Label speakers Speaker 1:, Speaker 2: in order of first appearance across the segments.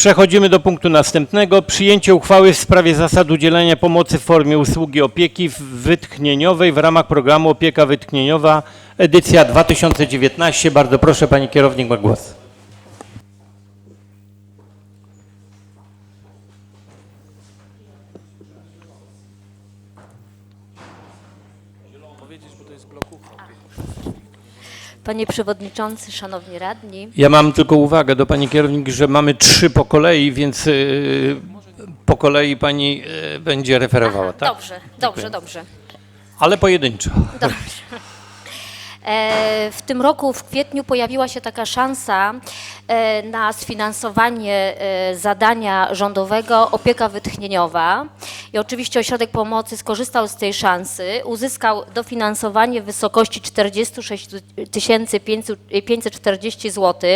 Speaker 1: Przechodzimy do punktu następnego. Przyjęcie uchwały w sprawie zasad udzielania pomocy w formie usługi opieki wytchnieniowej w ramach programu Opieka Wytchnieniowa, edycja 2019. Bardzo proszę, pani kierownik ma głos.
Speaker 2: Panie Przewodniczący, Szanowni Radni,
Speaker 1: Ja mam tylko uwagę do pani kierownik, że mamy trzy po kolei, więc y, po kolei pani y, będzie referowała, tak?
Speaker 2: dobrze, dobrze, dobrze.
Speaker 1: Ale pojedynczo.
Speaker 2: dobrze. E, W tym roku w kwietniu pojawiła się taka szansa e, na sfinansowanie e, zadania rządowego opieka wytchnieniowa. I oczywiście Ośrodek Pomocy skorzystał z tej szansy, uzyskał dofinansowanie w wysokości 46 540 zł.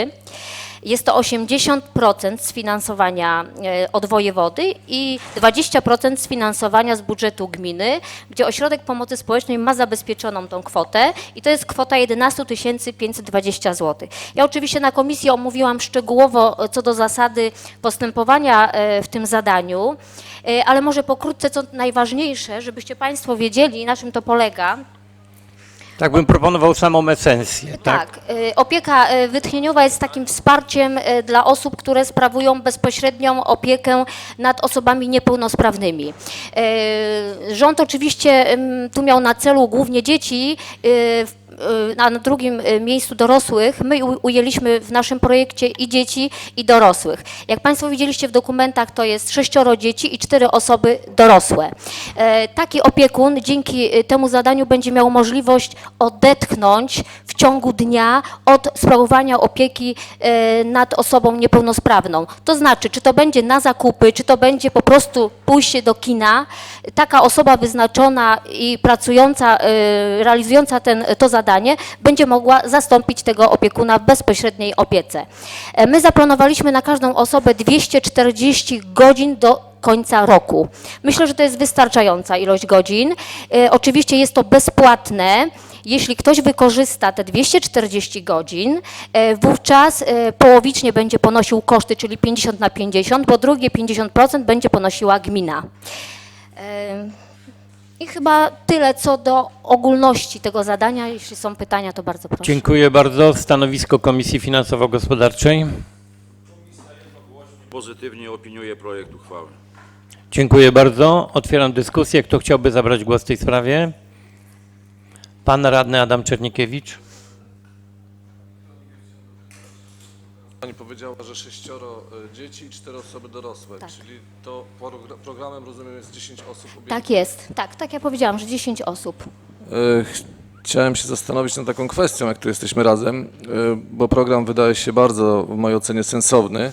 Speaker 2: Jest to 80% sfinansowania e, od wojewody i 20% sfinansowania z budżetu gminy, gdzie Ośrodek Pomocy Społecznej ma zabezpieczoną tą kwotę i to jest kwota 11 520 zł. Ja oczywiście na komisji omówiłam szczegółowo e, co do zasady postępowania e, w tym zadaniu, ale może pokrótce co najważniejsze, żebyście Państwo wiedzieli na czym to polega.
Speaker 1: Tak bym proponował samą esencję, tak?
Speaker 2: Tak, y, opieka y, wytchnieniowa jest takim wsparciem y, dla osób, które sprawują bezpośrednią opiekę nad osobami niepełnosprawnymi. Rząd oczywiście tu miał na celu głównie dzieci, a na drugim y, miejscu dorosłych. My ujęliśmy w naszym projekcie i dzieci, i dorosłych. Jak Państwo widzieliście w dokumentach, to jest sześcioro dzieci i cztery osoby dorosłe. E, Taki opiekun dzięki y, temu zadaniu będzie miał możliwość odetchnąć w ciągu dnia od sprawowania opieki e, nad osobą niepełnosprawną. To znaczy, czy to będzie na zakupy, czy to będzie po prostu pójście do kina, taka osoba wyznaczona i pracująca, e, realizująca ten, to zadanie będzie mogła zastąpić tego opiekuna w bezpośredniej opiece. E, My zaplanowaliśmy na każdą osobę 240 godzin do końca roku. Myślę, że to jest wystarczająca ilość godzin. E, Oczywiście jest to bezpłatne. Jeśli ktoś wykorzysta te 240 godzin, e, wówczas e, połowicznie będzie ponosił koszty, czyli 50 na 50, bo drugie 50% będzie ponosiła gmina. E, I chyba tyle co do ogólności tego zadania. Jeśli są pytania, to bardzo proszę.
Speaker 1: Dziękuję bardzo. Stanowisko Komisji Finansowo-Gospodarczej.
Speaker 3: Pozytywnie opiniuję projekt uchwały.
Speaker 1: Dziękuję bardzo. Otwieram dyskusję. Kto chciałby zabrać głos w tej sprawie? Pan radny Adam Czernikiewicz.
Speaker 4: Pani powiedziała, że sześcioro e, dzieci i cztery osoby dorosłe,
Speaker 2: Tak.
Speaker 4: czyli to progr- programem rozumiem jest 10 osób objętych.
Speaker 2: Tak jest. Tak, tak jak powiedziałam, że 10 osób.
Speaker 4: E, ch- Chciałem się zastanowić nad taką kwestią, jak tu jesteśmy razem, e, bo program wydaje się bardzo, w mojej ocenie, sensowny.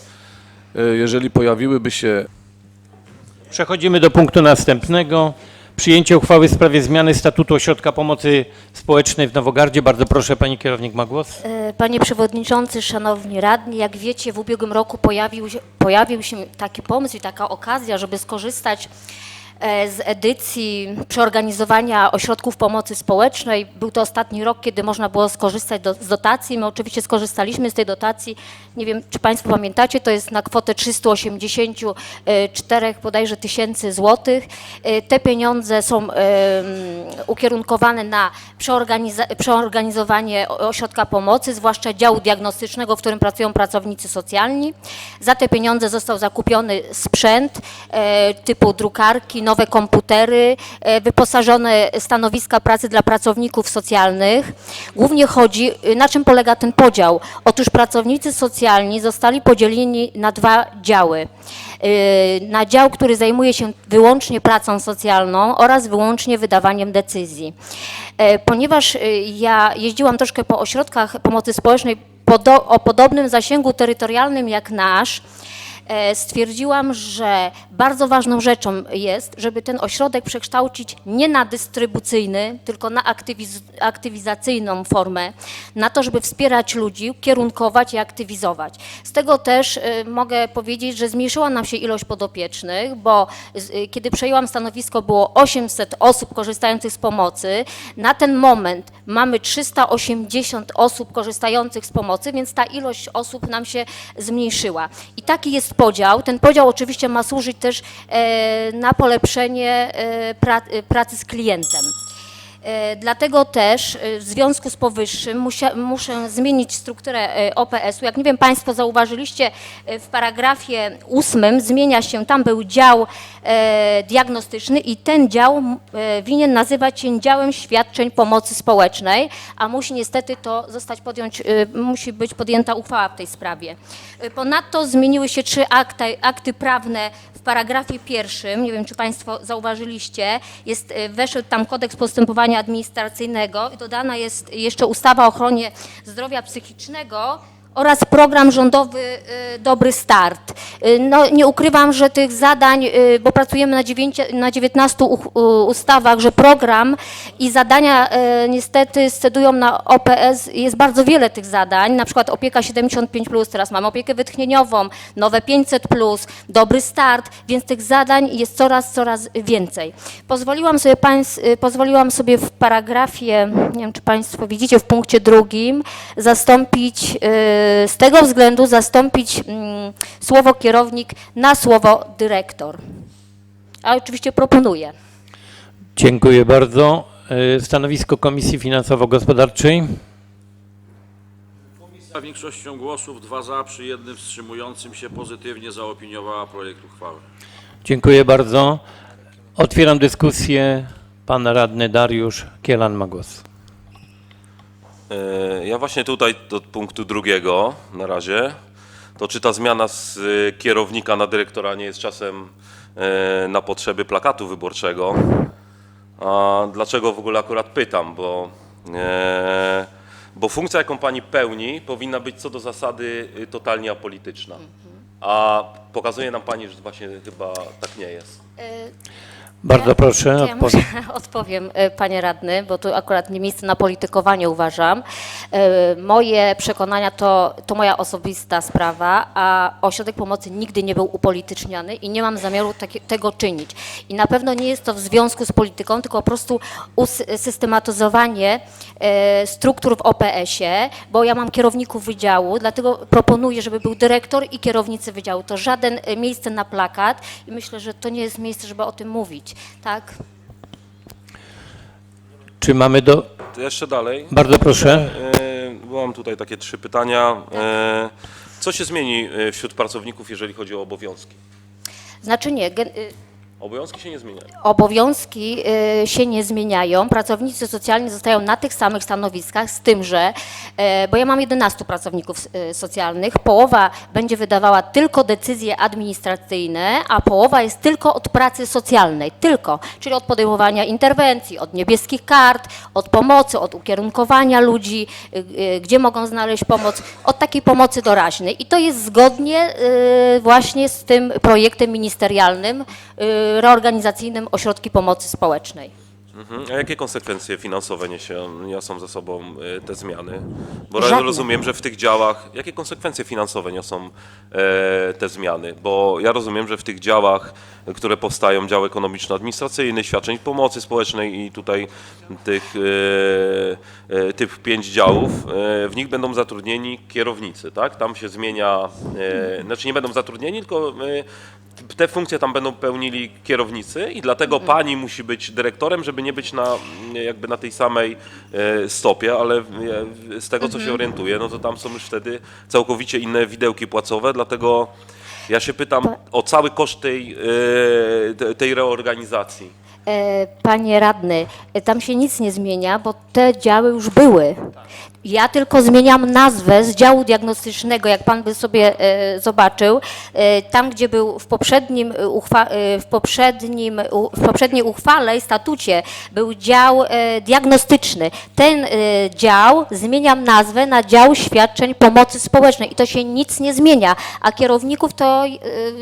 Speaker 4: E, Jeżeli pojawiłyby się
Speaker 1: Przechodzimy do punktu następnego. Przyjęcie uchwały w sprawie zmiany statutu Ośrodka Pomocy Społecznej w Nowogardzie. Bardzo proszę, pani kierownik ma głos.
Speaker 2: E, Panie Przewodniczący, Szanowni Radni, jak wiecie, w ubiegłym roku pojawił się, pojawił się taki pomysł i taka okazja, żeby skorzystać z edycji przeorganizowania ośrodków pomocy społecznej. Był to ostatni rok, kiedy można było skorzystać do, z dotacji. My oczywiście skorzystaliśmy z tej dotacji. Nie wiem, czy Państwo pamiętacie, to jest na kwotę 384 bodajże tysięcy złotych. E, Te pieniądze są ukierunkowane na przeorganizowanie ośrodka pomocy, zwłaszcza działu diagnostycznego, w którym pracują pracownicy socjalni. Za te pieniądze został zakupiony sprzęt e, typu drukarki, nowe komputery, e, wyposażone stanowiska pracy dla pracowników socjalnych. Głównie chodzi, y, na czym polega ten podział? Otóż pracownicy socjalni zostali podzieleni na dwa działy. Y, Na dział, który zajmuje się wyłącznie pracą socjalną oraz wyłącznie wydawaniem decyzji. E, Ponieważ y, ja jeździłam troszkę po ośrodkach pomocy społecznej o podobnym zasięgu terytorialnym jak nasz, stwierdziłam, że bardzo ważną rzeczą jest, żeby ten ośrodek przekształcić nie na dystrybucyjny, tylko na aktywiz- aktywizacyjną formę, na to, żeby wspierać ludzi, kierunkować i aktywizować. Z tego też e, mogę powiedzieć, że zmniejszyła nam się ilość podopiecznych, bo e, kiedy przejęłam stanowisko było 800 osób korzystających z pomocy. Na ten moment mamy 380 osób korzystających z pomocy, więc ta ilość osób nam się zmniejszyła. I taki jest jest podział. Ten podział oczywiście ma służyć też e, na polepszenie e, e, pracy z klientem. E, Dlatego też e, w związku z powyższym musia, muszę zmienić strukturę e, OPS-u. Jak nie wiem, Państwo zauważyliście, w paragrafie ósmym zmienia się, tam był dział diagnostyczny i ten dział winien nazywać się działem świadczeń pomocy społecznej, a musi niestety to zostać podjąć, musi być podjęta uchwała w tej sprawie. Ponadto zmieniły się trzy akty, akty prawne w paragrafie pierwszym, nie wiem czy Państwo zauważyliście, jest, e, weszł tam kodeks postępowania administracyjnego i dodana jest jeszcze ustawa o ochronie zdrowia psychicznego oraz program rządowy e, Dobry Start. E, No, nie ukrywam, że tych zadań, e, bo pracujemy na, dziewięcio, na 19 u- u- ustawach, że program i zadania niestety scedują na OPS, jest bardzo wiele tych zadań, na przykład opieka 75+, teraz mamy opiekę wytchnieniową, nowe 500+, Dobry Start, więc tych zadań jest coraz, coraz więcej. Pozwoliłam sobie, państw, y, pozwoliłam sobie w paragrafie, nie wiem czy Państwo widzicie, w punkcie drugim zastąpić, y, z tego względu zastąpić mm, słowo kierownik na słowo dyrektor. A oczywiście proponuję.
Speaker 1: Dziękuję bardzo. E, Stanowisko Komisji Finansowo-Gospodarczej.
Speaker 3: Komisja większością głosów, dwa za, przy jednym wstrzymującym się pozytywnie zaopiniowała projekt uchwały.
Speaker 1: Dziękuję bardzo. Otwieram dyskusję. Pan radny Dariusz Kielan ma głos.
Speaker 5: E, Ja właśnie tutaj do punktu drugiego na razie. To czy ta zmiana z e, kierownika na dyrektora nie jest czasem e, na potrzeby plakatu wyborczego? A dlaczego w ogóle akurat pytam? Bo, bo funkcja, jaką pani pełni, powinna być co do zasady e, totalnie apolityczna. A pokazuje nam pani, że właśnie chyba tak nie jest.
Speaker 1: Bardzo proszę.
Speaker 2: Ja
Speaker 1: odpowiedź.
Speaker 2: może odpowiem, e, panie radny, bo tu akurat nie miejsce na politykowanie uważam. E, Moje przekonania to, to moja osobista sprawa, a ośrodek pomocy nigdy nie był upolityczniany i nie mam zamiaru takie, tego czynić. I na pewno nie jest to w związku z polityką, tylko po prostu usystematyzowanie e, struktur w OPS-ie, bo ja mam kierowników wydziału, dlatego proponuję, żeby był dyrektor i kierownicy wydziału. To żaden e, miejsce na plakat i myślę, że to nie jest miejsce, żeby o tym mówić. Tak?
Speaker 1: Czy mamy do...
Speaker 5: To jeszcze dalej.
Speaker 1: Bardzo proszę.
Speaker 5: E, bo Mam tutaj takie trzy pytania. E, Co się zmieni e, wśród pracowników, jeżeli chodzi o obowiązki?
Speaker 2: Znaczy nie, gen- y,
Speaker 5: Obowiązki się nie zmieniają.
Speaker 2: obowiązki y, się nie zmieniają, pracownicy socjalni zostają na tych samych stanowiskach, z tym, że, e, bo ja mam 11 pracowników y, socjalnych, połowa będzie wydawała tylko decyzje administracyjne, a połowa jest tylko od pracy socjalnej, tylko, czyli od podejmowania interwencji, od niebieskich kart, od pomocy, od ukierunkowania ludzi, y, gdzie mogą znaleźć pomoc, od takiej pomocy doraźnej. I to jest zgodnie właśnie z tym projektem ministerialnym reorganizacyjnym Ośrodki Pomocy Społecznej.
Speaker 5: Mhm. A jakie konsekwencje finansowe niesie, niosą ze sobą e, te zmiany? Bo
Speaker 2: Żadne.
Speaker 5: rozumiem, że w tych działach, jakie konsekwencje finansowe niosą e, te zmiany? Bo ja rozumiem, że w tych działach, które powstają, dział ekonomiczno-administracyjny, świadczeń pomocy społecznej i tutaj tych, e, e, tych pięć działów, e, w nich będą zatrudnieni kierownicy, tak? Tam się zmienia, e, znaczy nie będą zatrudnieni, tylko e, te funkcje tam będą pełnili kierownicy i dlatego pani musi być dyrektorem, żeby nie być na, jakby na tej samej e, stopie, ale e, z tego co się orientuję, no to tam są już wtedy całkowicie inne widełki płacowe, dlatego ja się pytam o cały koszt tej, e, te- tej reorganizacji.
Speaker 2: E, Panie radny, e, tam się nic nie zmienia, bo te działy już były. Ja tylko zmieniam nazwę z działu diagnostycznego, jak pan by sobie e, zobaczył, tam gdzie był w poprzednim, w poprzednim, w poprzedniej uchwale i statucie był dział diagnostyczny. Ten dział zmieniam nazwę na dział świadczeń pomocy społecznej i to się nic nie zmienia, a kierowników to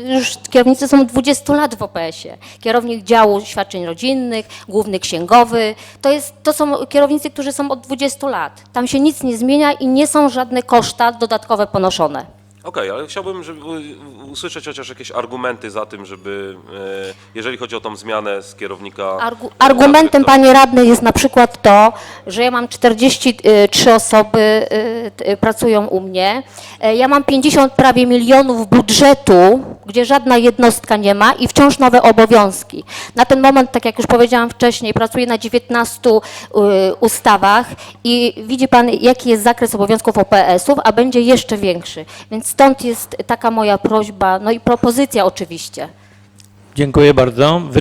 Speaker 2: już kierownicy są od 20 lat w OPS-ie. Kierownik działu świadczeń rodzinnych, główny księgowy, to, jest, to są kierownicy, którzy są od 20 lat. Tam się nic nie zmienia i nie są żadne koszta dodatkowe ponoszone.
Speaker 5: Okej, ale chciałbym żeby usłyszeć chociaż jakieś argumenty za tym, żeby, e, jeżeli chodzi o tą zmianę z kierownika...
Speaker 2: Argu, argumentem, panie radny, jest na przykład to, że ja mam 43 osoby, t- y, pracują u mnie. E, Ja mam 50 prawie milionów budżetu, gdzie żadna jednostka nie ma i wciąż nowe obowiązki. Na ten moment, tak jak już powiedziałam wcześniej, pracuję na 19 y, ustawach i widzi pan, jaki jest zakres obowiązków OPS-ów, a będzie jeszcze większy. Więc stąd jest taka moja prośba, no i propozycja oczywiście.
Speaker 1: Dziękuję bardzo. Wyczer-